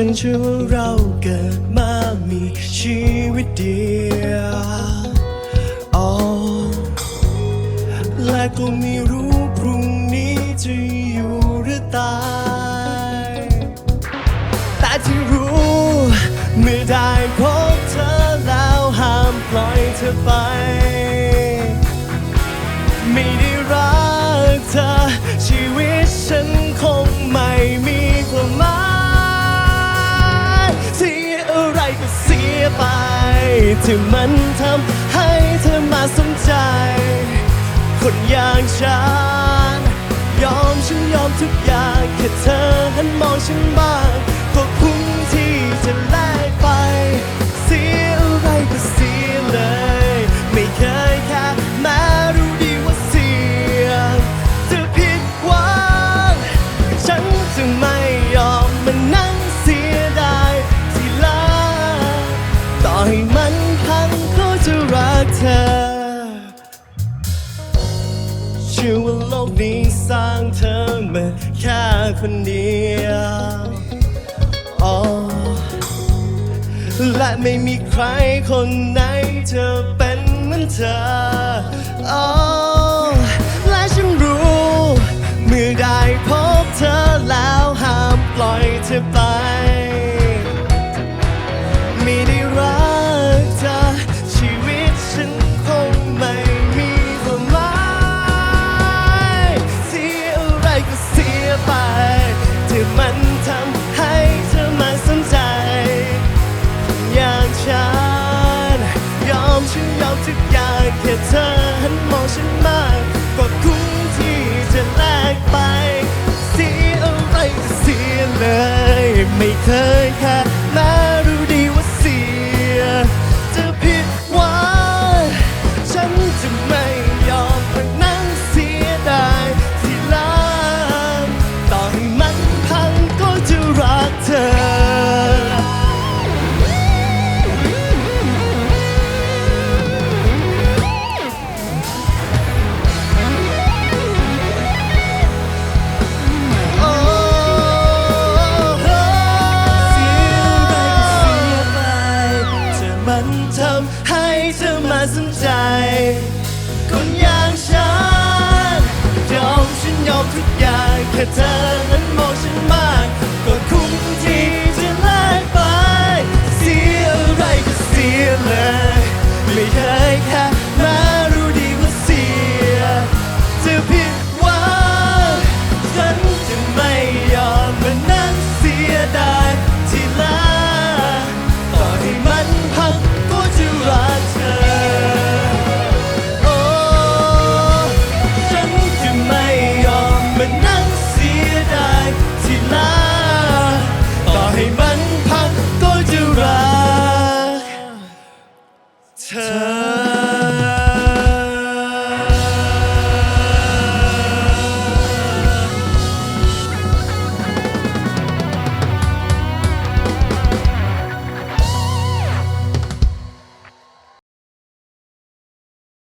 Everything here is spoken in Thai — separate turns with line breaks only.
ฉันเชื่อว่าเราเกิดมามีชีวิตเดียวอ๋อและก็ไม่รู้พรุ่งนี้จะอยู่หรือตาย แต่ที่รู้เมื่อได้พบเธอแล้วห้ามปล่อยเธอไป ไป ที่มันทำให้เธอมาสนใจ คนอย่างฉัน ยอมฉันยอมทุกอย่างแค่เธอหันมองฉันบ้างก็คุ้มที่จะแลกไป เธอเชื่อว่าโลกนี้สร้างเธอมาแค่คนเดียวอ๋อและไม่มีใครคนไหนจะเป็นเหมือนเธออ๋อและฉันรู้ เมื่อได้พบเธอแล้วห้ามปล่อยเธอไป ฉันยอมทุกอย่างแค่เธอหันมองฉันมาก สนใจ คนอย่างฉันยอมฉันยอมทุกอย่างแค่เธอ